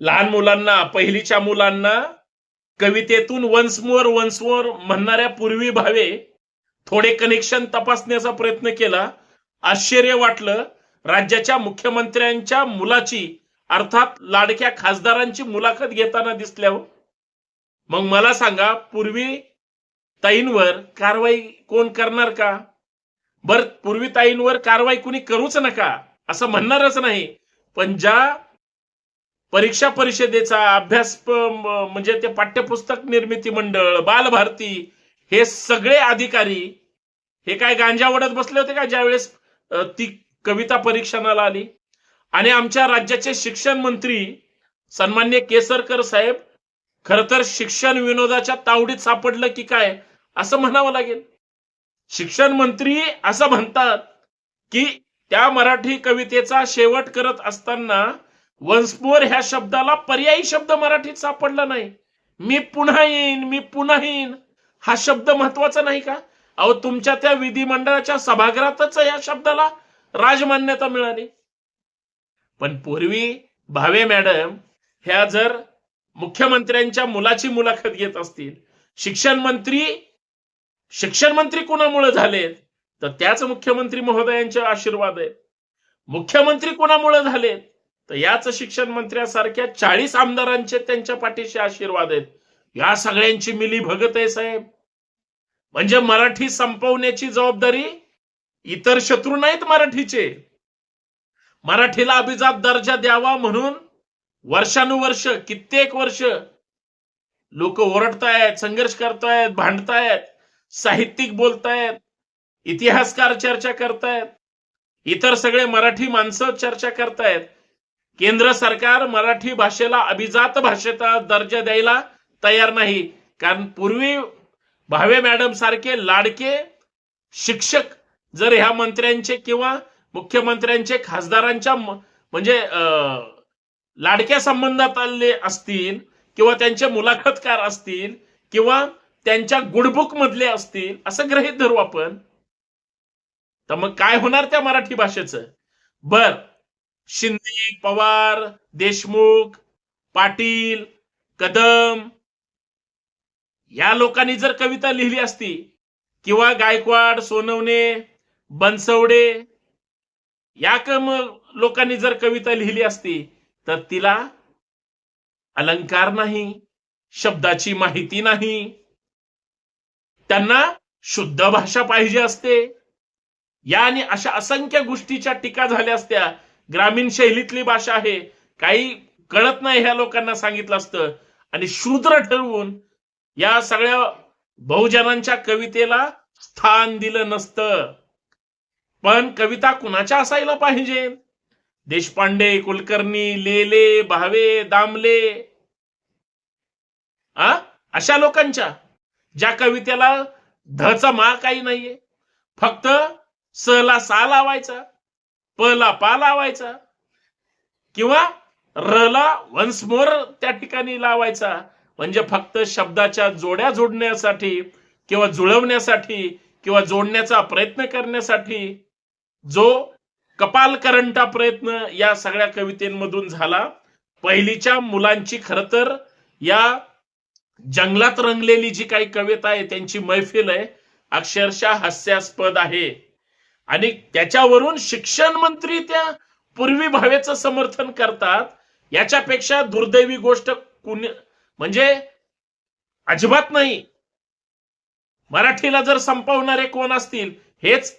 लहान मुलांना पहिलीच्या मुलांना कवितेतून वन्स मोर वन्स मोर म्हणणाऱ्या पूर्वी भावे थोडे कनेक्शन तपासण्याचा प्रयत्न केला. आश्चर्य वाटलं. राज्याच्या मुख्यमंत्र्यांच्या मुलाची अर्थात लाडक्या खासदारांची मुलाखत घेताना दिसल्यावर हो. मग मला सांगा पूर्वी ताईंवर कारवाई कोण करणार का? बर पूर्वी ताईंवर कारवाई कुणी करूच नका असं म्हणणारच नाही. पण ज्या परीक्षा परिषदेचा अभ्यास म्हणजे ते पाठ्यपुस्तक निर्मिती मंडळ बालभारती हे सगळे अधिकारी हे काय गांजा ओढत बसले होते का ज्यावेळेस ती कविता परीक्षणाला आली? आणि आमच्या राज्याचे शिक्षण मंत्री सन्मान्य केसरकर साहेब खर तर शिक्षण विनोदाच्या तावडीत सापडलं की काय असं म्हणावं लागेल. शिक्षण मंत्री असं म्हणतात की त्या मराठी कवितेचा शेवट करत असताना वन्स मोर ह्या शब्दाला पर्यायी शब्द मराठीत सापडला नाही. मी पुन्हा येईन मी पुन्हा येईन. हा शब्द महत्त्वाचा नाही का? अहो तुमच्या त्या विधिमंडळाच्या सभागृहातच या शब्दाला राजमान्यता मिळाली. पण पूर्वी भावे मॅडम ह्या जर मुख्यमंत्र्यांच्या मुलाची मुलाखत घेत असतील शिक्षण मंत्री शिक्षण मंत्री कोणामुळे झालेत? तर त्याच मुख्यमंत्री महोदयांचे आशीर्वाद आहेत. मुख्यमंत्री कोणामुळे झालेत? तर याच शिक्षण मंत्र्यासारख्या चाळीस आमदारांचे त्यांच्या पाठीशी आशीर्वाद आहेत. या सगळ्यांची मिली भगत आहे साहेब. म्हणजे मराठी संपवण्याची जबाबदारी इतर शत्रू नाहीत मराठीचे. मराठीला अभिजात दर्जा द्यावा म्हणून वर्षानुवर्ष कित्येक वर्ष लोक ओरडतायत संघर्ष करतायत भांडतायत साहित्यिक बोलतायत इतिहासकार चर्चा करतायत इतर सगळे मराठी माणसं चर्चा करतायत. केंद्र सरकार मराठी भाषेला अभिजात भाषेचा दर्जा द्यायला तयार नाही. कारण पूर्वी भावे मॅडम सारखे लाडके शिक्षक जर ह्या मंत्र्यांचे किंवा मुख्यमंत्र्यांचे खासदारांच्या म्हणजे लाडक्या संबंधात आले असतील किंवा त्यांचे मुलाखतकार असतील किंवा त्यांच्या गुडबुक मधले असतील असं गृहीत धरू आपण. तर मग काय होणार त्या मराठी भाषेचं? बर. शिंदे पवार देशमुख पाटील कदम. या लोकांनी जर कविता लिहिली असती किंवा गायकवाड सोनवणे बनसवडे या कम लोकांनी जर कविता लिहिली असती तर तिला अलंकार नाही शब्दाची माहिती नाही. त्यांना शुद्ध भाषा पाहिजे असते. या आणि अशा असंख्य गोष्टीच्या टीका झाल्या असत्या ग्रामीण शैलीतली भाषा आहे. काही कळत नाही ह्या लोकांना सांगितलं असतं. आणि शूद्र ठरवून या सगळ्या बहुजनांच्या कवितेला स्थान दिलं नसतं. पण कविता कुणाच्या असायला पाहिजे? देशपांडे कुलकर्णी लेले भावे दामले. आ? अशा लोकांच्या ज्या कवितेला धचा मा काही नाहीये. फक्त स ला सा लावायचा. प ला पा लावायचा. किंवा र ला वन्स मोर त्या ठिकाणी लावायचा. म्हणजे फक्त शब्दाच्या जोड्या जोडण्यासाठी किंवा जुळवण्यासाठी किंवा जोडण्याचा प्रयत्न करण्यासाठी जो कपाल करंटा प्रयत्न या सगळ्या कवितेमधून झाला. पहिलीच्या मुलांची खर तर या जंगलात रंगलेली जी काही कविता आहे त्यांची मैफिल आहे अक्षरशः हास्यास्पद आहे. आणि त्याच्यावरून शिक्षण मंत्री त्या पूर्वी भावेचं समर्थन करतात. याच्यापेक्षा दुर्दैवी गोष्ट कुणी म्हणजे अजिबात नाही. मराठीला जर संपवणारे कोण असतील हेच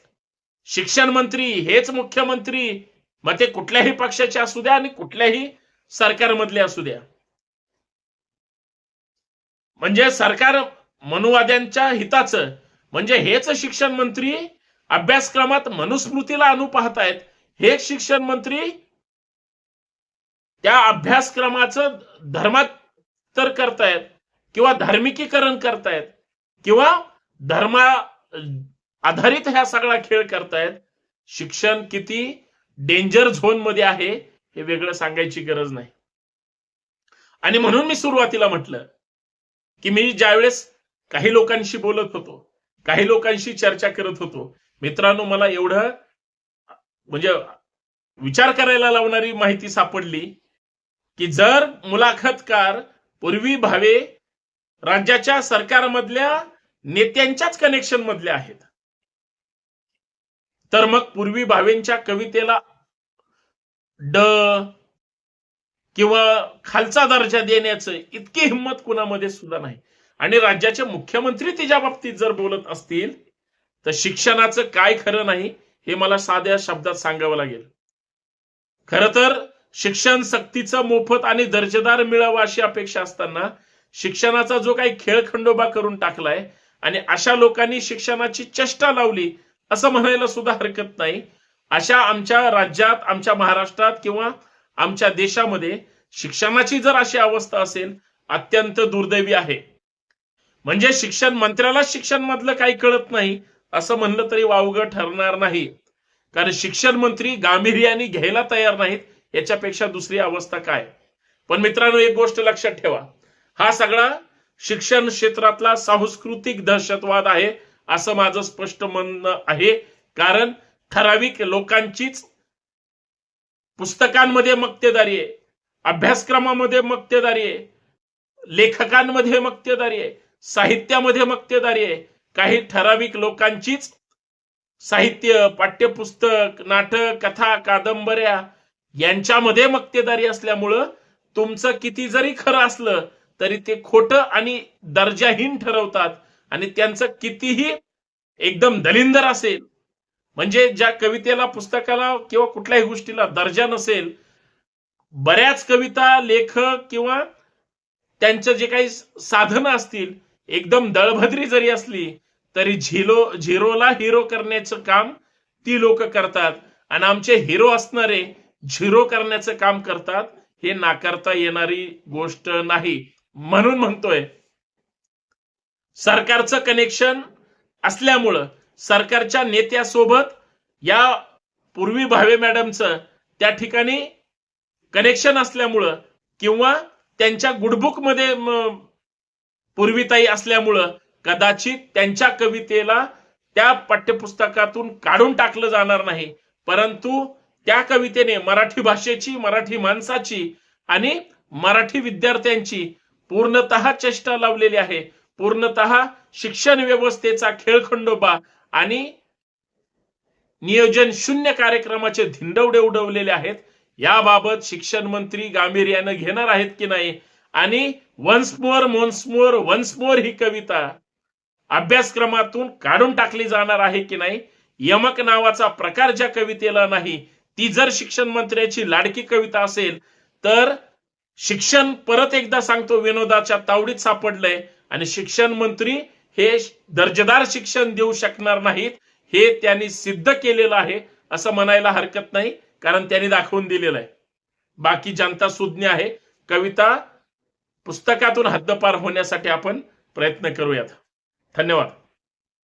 शिक्षण मंत्री हेच मुख्यमंत्री मग ते कुठल्याही पक्षाचे असू द्या आणि कुठल्याही सरकारमधले असू द्या. म्हणजे सरकार मनुवाद्यांच्या हिताचं म्हणजे हेच शिक्षण मंत्री अभ्यासक्रमात मनुस्मृतीला आणू पाहतायत. हे शिक्षण मंत्री त्या अभ्यासक्रमाचं धर्मांतर करतायत किंवा धार्मिकीकरण करतायत किंवा धर्मा आधारित ह्या सगळा खेळ करतायत शिक्षण किती डेंजर झोनमध्ये आहे हे वेगळं सांगायची गरज नाही. आणि म्हणून मी सुरुवातीला म्हटलं की मी ज्यावेळेस काही लोकांशी बोलत होतो काही लोकांशी चर्चा करत होतो मित्रांनो मला एवढं म्हणजे विचार करायला लावणारी माहिती सापडली की जर मुलाखतकार पूर्वी भावे राज्याच्या सरकारमधल्या नेत्यांच्याच कनेक्शन मधल्या आहेत तर मग पूर्वी भावेंच्या कवितेला ड किंवा खालचा दर्जा देण्याचं इतकी हिंमत कुणामध्ये सुद्धा नाही. आणि राज्याचे मुख्यमंत्री तिच्या बाबतीत जर बोलत असतील तर शिक्षणाचं काय खरं नाही हे मला साध्या शब्दात सांगावं लागेल. खर तर शिक्षण सक्तीचं मोफत आणि दर्जेदार मिळावं अशी अपेक्षा असताना शिक्षणाचा जो काही खेळखंडोबा करून टाकलाय आणि अशा लोकांनी शिक्षणाची चेष्टा लावली असं म्हणायला सुद्धा हरकत नाही. अशा आमच्या राज्यात आमच्या महाराष्ट्रात किंवा आमच्या देशामध्ये शिक्षणाची जर अशी अवस्था असेल अत्यंत दुर्दैवी आहे. म्हणजे शिक्षण मंत्र्याला शिक्षण मधलं काही कळत नाही असं म्हणलं तरी वावगं ठरणार नाही. कारण शिक्षण मंत्री गांभीर्याने घ्यायला तयार नाहीत याच्यापेक्षा दुसरी अवस्था काय? पण मित्रांनो एक गोष्ट लक्षात ठेवा. हा सगळा शिक्षण क्षेत्रातला सांस्कृतिक दहशतवाद आहे असं माझं स्पष्ट म्हणणं आहे. कारण ठराविक लोकांचीच पुस्तकांमध्ये मक्तेदारी आहे अभ्यासक्रमामध्ये मक्तेदारी आहे लेखकांमध्ये मक्तेदारी आहे साहित्यामध्ये मक्तेदारी आहे काही ठराविक लोकांचीच साहित्य पाठ्यपुस्तक नाटक कथा कादंबऱ्या यांच्यामध्ये मक्तेदारी असल्यामुळं तुमचं किती जरी खरं असलं तरी ते खोटं आणि दर्जाहीन ठरवतात आणि त्यांचं कितीही एकदम दलिंदर असेल म्हणजे ज्या कवितेला पुस्तकाला किंवा कुठल्याही गोष्टीला दर्जा नसेल बऱ्याच कविता लेखक किंवा त्यांचं जे काही साधनं असतील एकदम दळभद्री जरी असली तरी झिलो झिरोला हिरो करण्याचं काम ती लोक करतात. आणि आमचे हिरो असणारे झिरो करण्याचं काम करतात हे नाकारता येणारी गोष्ट नाही म्हणून म्हणतोय. सरकारचं कनेक्शन असल्यामुळं सरकारच्या नेत्यासोबत या पूर्वी भावे मॅडमचं त्या ठिकाणी कनेक्शन असल्यामुळं किंवा त्यांच्या गुडबुकमध्ये पूर्वीताई असल्यामुळं कदाचित त्यांच्या कवितेला त्या पाठ्यपुस्तकातून काढून टाकलं जाणार नाही. परंतु त्या कवितेने मराठी भाषेची मराठी माणसाची आणि मराठी विद्यार्थ्यांची पूर्णतः चेष्टा लावलेली आहे. पूर्णतः शिक्षण व्यवस्थेचा खेळखंडोबा आणि नियोजन शून्य कार्यक्रमाचे धिंडवडे उडवलेले आहेत. याबाबत शिक्षण मंत्री गांभीर्यानं घेणार आहेत की नाही? आणि once more मोन्स more once more ही कविता अभ्यासक्रमातून काढून टाकली जाणार आहे की नाही? यमक नावाचा प्रकार ज्या कवितेला नाही ती जर शिक्षण मंत्र्याची लाडकी कविता असेल तर शिक्षण परत एकदा सांगतो विनोदाच्या तावडीत सापडलंय आणि शिक्षण मंत्री हे दर्जेदार शिक्षण देऊ शकणार नाहीत. हे त्यांनी सिद्ध केलेलं आहे असं म्हणायला हरकत नाही कारण त्यांनी दाखवून दिलेलं आहे. बाकी जनता सुज्ञ आहे. कविता पुस्तकातून हद्दपार होण्यासाठी आपण प्रयत्न करूयात. धन्यवाद.